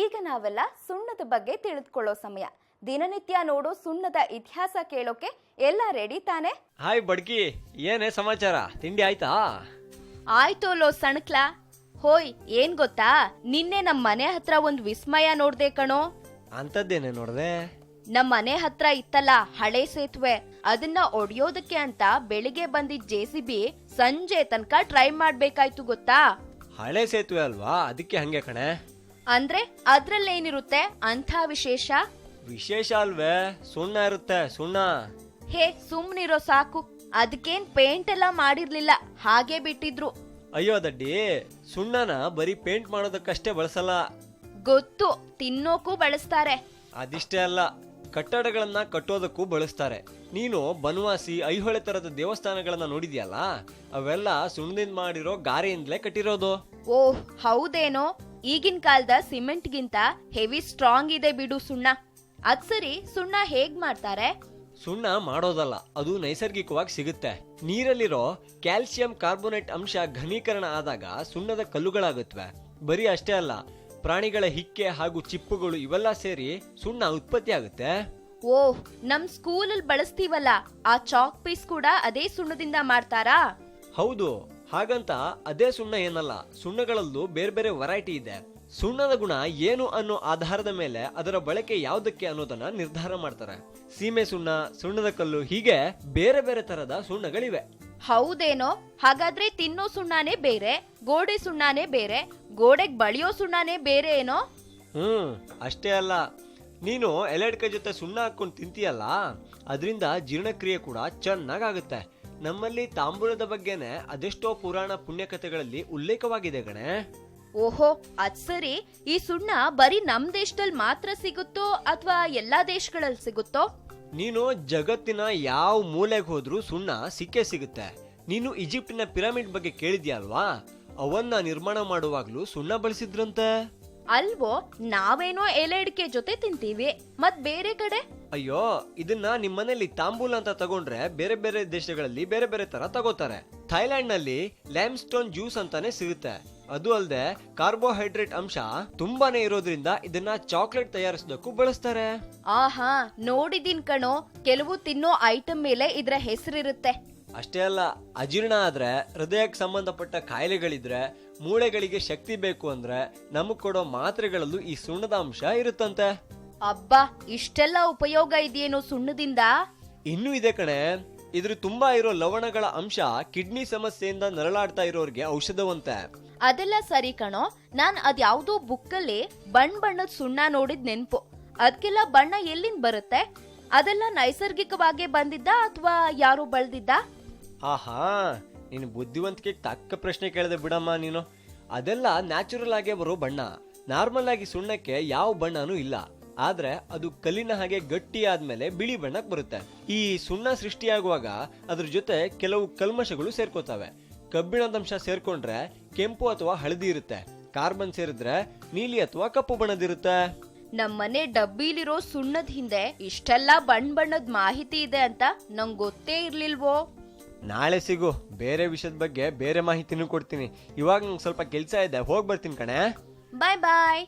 ಈಗ ನಾವೆಲ್ಲ ಸುಣ್ಣದ ಬಗ್ಗೆ ತಿಳಿದುಕೊಳ್ಳೋ ಸಮಯ. ದಿನನಿತ್ಯ ನೋಡೋ ಸುಣ್ಣದ ಇತಿಹಾಸ ಕೇಳೋಕೆ ಎಲ್ಲ ರೆಡಿ ತಾನೆ? ಹಾಯ್ ಬಡ್ಕಿ ಏನೇ ಸಮಾಚಾರ? ತಿಂಡಿ ಆಯ್ತಾ? ಆಯ್ತೋಲೋ ಸಣ್ಕ್ಲ. ಹೋಯ್ ಏನ್ ಗೊತ್ತಾ? ನಿನ್ನೆ ನಮ್ ಮನೆ ಹತ್ರ ಒಂದ್ ವಿಸ್ಮಯ ನೋಡ್ದೆ ಕಣೋ. ಅಂತದ್ದೇನೆ ನೋಡ್ದೆ? ನಮ್ ಮನೆ ಹತ್ರ ಇತ್ತಲ್ಲ ಹಳೆ ಸೇತುವೆ. ಅದನ್ನ ಒಡೆಯೋದಕ್ಕೆ ಅಂತ ಬೆಳಿಗ್ಗೆ ಬಂದಿದ್ ಜೆ ಸಿ ಬಿ ಸಂಜೆ ತನಕ ಟ್ರೈ ಮಾಡ್ಬೇಕಾಯ್ತು ಗೊತ್ತಾ? ಹಳೆ ಸೇತುವೆ ಅಲ್ವಾ? ಅದಕ್ಕೆ ಹಂಗೆ ಕಣೆ. ಅಂದ್ರೆ ಅದ್ರಲ್ಲೇನಿರುತ್ತೆ ಅಂಥ ವಿಶೇಷ? ವಿಶೇಷ ಅಲ್ವೇ? ಸುಣ್ಣ ಇರುತ್ತೆ ಸುಣ್ಣ. ಹೇ ಸುಮ್ನಿರೋ ಸಾಕು. ಅದಕ್ಕೇನ್ ಪೇಂಟ್ ಎಲ್ಲ ಮಾಡಿರ್ಲಿಲ್ಲ. ಹಾಗೆ ಬಿಟ್ಟಿದ್ರು. ಅಯ್ಯೋ ದಡ್ಡಿ ಸುಣ್ಣನ ಬರೀ ಪೇಂಟ್ ಮಾಡೋದಕ್ಕಷ್ಟೇ ಬಳಸಲ್ಲ. ಗೊತ್ತು ತಿನ್ನೋಕು ಬಳಸ್ತಾರೆ. ಅದಿಷ್ಟೇ ಅಲ್ಲ ಕಟ್ಟಡಗಳನ್ನ ಕಟ್ಟೋದಕ್ಕೂ ಬಳಸ್ತಾರೆ. ನೀನು ಬನವಾಸಿ ಐಹೊಳೆ ತರದ ದೇವಸ್ಥಾನಗಳನ್ನ ನೋಡಿದ್ಯಲ್ಲ? ಅವೆಲ್ಲ ಸುಣ್ಣದಿಂದ ಮಾಡಿರೋ ಗಾರೆಯಿಂದಲೇ ಕಟ್ಟಿರೋದು. ಓಹ್ ಹೌದೇನೋ? ಈಗಿನ ಕಾಲದ ಸಿಮೆಂಟ್ಗಿಂತ ಹೆವಿ ಸ್ಟ್ರಾಂಗ್ ಇದೆ ಬಿಡು ಸುಣ್ಣ. ಅದ್ ಸರಿ ಸುಣ್ಣ ಹೇಗ್ ಮಾಡ್ತಾರೆ? ಸುಣ್ಣ ಮಾಡೋದಲ್ಲ ಅದು ನೈಸರ್ಗಿಕವಾಗಿ ಸಿಗುತ್ತೆ. ನೀರಲ್ಲಿರೋ ಕ್ಯಾಲ್ಸಿಯಂ ಕಾರ್ಬೋನೇಟ್ ಅಂಶ ಘನೀಕರಣ ಆದಾಗ ಸುಣ್ಣದ ಕಲ್ಲುಗಳಾಗುತ್ತವೆ ಬರೀ ಅಷ್ಟೇ ಅಲ್ಲ ಪ್ರಾಣಿಗಳ ಹಿಕ್ಕೆ ಹಾಗೂ ಚಿಪ್ಪುಗಳು ಇವೆಲ್ಲ ಸೇರಿ ಸುಣ್ಣ ಉತ್ಪತ್ತಿ ಆಗುತ್ತೆ. ಓಹ್ ನಮ್ ಸ್ಕೂಲಲ್ಲಿ ಬಳಸ್ತೀವಲ್ಲ ಆ ಚಾಕ್ ಪೀಸ್ ಕೂಡ ಅದೇ ಸುಣ್ಣದಿಂದ ಮಾಡ್ತಾರಾ? ಹೌದು ಹಾಗಂತ ಅದೇ ಸುಣ್ಣ ಏನಲ್ಲ ಸುಣ್ಣಗಳಲ್ಲೂ ಬೇರೆ ಬೇರೆ ವೆರೈಟಿ ಇದೆ. ಸುಣ್ಣದ ಗುಣ ಏನು ಅನ್ನೋ ಆಧಾರದ ಮೇಲೆ ಅದರ ಬಳಕೆ ಯಾವುದಕ್ಕೆ ಅನ್ನೋದನ್ನ ನಿರ್ಧಾರ ಮಾಡ್ತಾರೆ. ಸೀಮೆ ಸುಣ್ಣ ಸುಣ್ಣದ ಕಲ್ಲು ಹೀಗೆ ಬೇರೆ ಬೇರೆ ತರದ ಸುಣ್ಣಗಳಿವೆ. ಹೌದೇನೋ? ಹಾಗಾದ್ರೆ ತಿನ್ನೋ ಸುಣ್ಣನೇ ಬೇರೆ ಗೋಡೆ ಸುಣ್ಣನೇ ಬೇರೆ ಗೋಡೆಗ್ ಬಳಿಯೋ ಸುಣ್ಣನೇ ಬೇರೆ ಏನೋ ಹ್ಮ್ ಅಷ್ಟೇ ಅಲ್ಲ. ನೀನು ಎಲೆಡ್ಕ ಜೊತೆ ಸುಣ್ಣ ಹಾಕೊಂಡು ತಿಂತೀಯಲ್ಲ ಅದರಿಂದ ಜೀರ್ಣಕ್ರಿಯೆ ಕೂಡ ಚೆನ್ನಾಗಾಗುತ್ತೆ. ನಮ್ಮಲ್ಲಿ ತಾಂಬೂಲದ ಬಗ್ಗೆನೆ ಅದೆಷ್ಟೋ ಪುರಾಣ ಪುಣ್ಯಕಥೆಗಳಲ್ಲಿ ಉಲ್ಲೇಖವಾಗಿದೆ ಗಣೆ ಓಹೋ ಅದ್ ಸರಿ. ಈ ಸುಣ್ಣ ಬರೀ ನಮ್ ದೇಶದಲ್ಲಿ ಮಾತ್ರ ಸಿಗುತ್ತೋ ಅಥವಾ ಎಲ್ಲಾ ದೇಶಗಳಲ್ಲಿ ಸಿಗುತ್ತೋ? ನೀನು ಜಗತ್ತಿನ ಯಾವ ಮೂಲೆಗೆ ಹೋದ್ರೂ ಸುಣ್ಣ ಸಿಕ್ಕೇ ಸಿಗುತ್ತೆ. ನೀನು ಈಜಿಪ್ಟಿನ ಪಿರಮಿಡ್ ಬಗ್ಗೆ ಕೇಳಿದ್ಯಲ್ವಾ ಅವನ್ನ ನಿರ್ಮಾಣ ಮಾಡುವಾಗ್ಲೂ ಸುಣ್ಣ ಬಳಸಿದ್ರಂತೆ. ಅಲ್ವೋ ನಾವೇನೋ ಎಲೆ ಅಡಿಕೆ ಜೊತೆ ತಿಂತೀವಿ. ಮತ್ ಬೇರೆ ಕಡೆ? ಅಯ್ಯೋ ಇದನ್ನ ನಿಮ್ಮನೇಲಿ ತಾಂಬೂಲ ಅಂತ ತಗೊಂಡ್ರೆ ಬೇರೆ ಬೇರೆ ದೇಶಗಳಲ್ಲಿ ಬೇರೆ ಬೇರೆ ತರ ತಗೋತಾರೆ. ಥೈಲ್ಯಾಂಡ್ನಲ್ಲಿ ಲ್ಯಾಮ್ ಸ್ಟೋನ್ ಜ್ಯೂಸ್ ಅಂತಾನೆ ಸಿಗುತ್ತೆ. ಅದು ಅಲ್ಲದೆ ಕಾರ್ಬೋಹೈಡ್ರೇಟ್ ಅಂಶ ತುಂಬಾನೇ ಇರೋದ್ರಿಂದ ಇದನ್ನ ಚಾಕ್ಲೇಟ್ ತಯಾರಿಸೋದಕ್ಕೂ ಬಳಸ್ತಾರೆ. ಆಹಾ ನೋಡಿದೀನ್ ಕಣೋ ಕೆಲವು ತಿನ್ನೋ ಐಟಮ್ ಮೇಲೆ ಇದ್ರ ಹೆಸರಿರುತ್ತೆ. ಅಷ್ಟೇ ಅಲ್ಲ ಅಜೀರ್ಣ ಆದ್ರೆ ಹೃದಯಕ್ಕೆ ಸಂಬಂಧಪಟ್ಟ ಕಾಯಿಲೆಗಳಿದ್ರೆ ಮೂಳೆಗಳಿಗೆ ಶಕ್ತಿ ಬೇಕು ಅಂದ್ರೆ ನಮಗ್ ಕೊಡೋ ಮಾತ್ರೆಗಳಲ್ಲೂ ಈ ಸುಣ್ಣದ ಅಂಶ ಇರುತ್ತಂತೆ. ಅಬ್ಬಾ ಇಷ್ಟೆಲ್ಲ ಉಪಯೋಗ ಇದೆಯೇನೋ ಸುಣ್ಣದಿಂದ? ಇನ್ನೂ ಇದೆ ಕಣೆ. ಇದ್ರ ತುಂಬಾ ಇರೋ ಲವಣಗಳ ಅಂಶ ಕಿಡ್ನಿ ಸಮಸ್ಯೆಯಿಂದ ನರಳಾಡ್ತಾ ಇರೋರ್ಗೆ ಔಷಧವಂತೆ. ಅದೆಲ್ಲ ಸರಿ ಕಣೋ. ನಾನ್ ಅದ್ಯಾವ್ದೋ ಬುಕ್ಕಲ್ಲಿ ಬಣ್ಣ ಬಣ್ಣದ ಸುಣ್ಣ ನೋಡಿದ್ ನೆನ್ಪು. ಅದಕ್ಕೆಲ್ಲ ಬಣ್ಣ ಎಲ್ಲಿಂದ ಬರುತ್ತೆ? ಅದೆಲ್ಲ ನೈಸರ್ಗಿಕವಾಗಿ ಬಂದಿದ್ದ ಅಥವಾ ಯಾರು ಬಳದಿದ್ದ? ಆಹಾ ನೀನು ಬುದ್ಧಿವಂತಿಕೆ ತಕ್ಕ ಪ್ರಶ್ನೆ ಕೇಳಿದೆ ಬಿಡಮ್ಮ ನೀನು. ಅದೆಲ್ಲ ನ್ಯಾಚುರಲ್ ಆಗೇ ಬರೋ ಬಣ್ಣ. ನಾರ್ಮಲ್ ಆಗಿ ಸುಣ್ಣಕ್ಕೆ ಯಾವ ಬಣ್ಣನೂ ಇಲ್ಲ. ಆದ್ರೆ ಅದು ಕಲ್ಲಿನ ಹಾಗೆ ಗಟ್ಟಿ ಆದ್ಮೇಲೆ ಬಿಳಿ ಬಣ್ಣಕ್ಕೆ ಬರುತ್ತೆ. ಈ ಸುಣ್ಣ ಸೃಷ್ಟಿಯಾಗುವಾಗ ಅದ್ರ ಜೊತೆ ಕೆಲವು ಕಲ್ಮಶಗಳು ಸೇರ್ಕೋತವೆ. ಕಬ್ಬಿಣದಂಶ ಸೇರ್ಕೊಂಡ್ರೆ ಕೆಂಪು ಅಥವಾ ಹಳದಿ ಇರುತ್ತೆ. ಕಾರ್ಬನ್ ಸೇರಿದ್ರೆ ನೀಲಿ ಅಥವಾ ಕಪ್ಪು ಬಣ್ಣದಿರುತ್ತೆ. ನಮ್ಮನೆ ಡಬ್ಬಿಲಿರೋ ಸುಣ್ಣದ ಹಿಂದೆ ಇಷ್ಟೆಲ್ಲ ಬಣ್ಣ ಬಣ್ಣದ ಮಾಹಿತಿ ಇದೆ ಅಂತ ನಂಗೆ ಗೊತ್ತೇ ಇರ್ಲಿಲ್ವೋ? ನಾಳೆ ಸಿಗು. ಬೇರೆ ವಿಷಯದ ಬಗ್ಗೆ ಬೇರೆ ಮಾಹಿತಿನೂ ಕೊಡ್ತೀನಿ. ಇವಾಗ ನಂಗೆ ಸ್ವಲ್ಪ ಕೆಲಸ ಇದೆ. ಹೋಗಿ ಬರ್ತೀನಿ ಕಣೆ. ಬಾಯ್ ಬಾಯ್.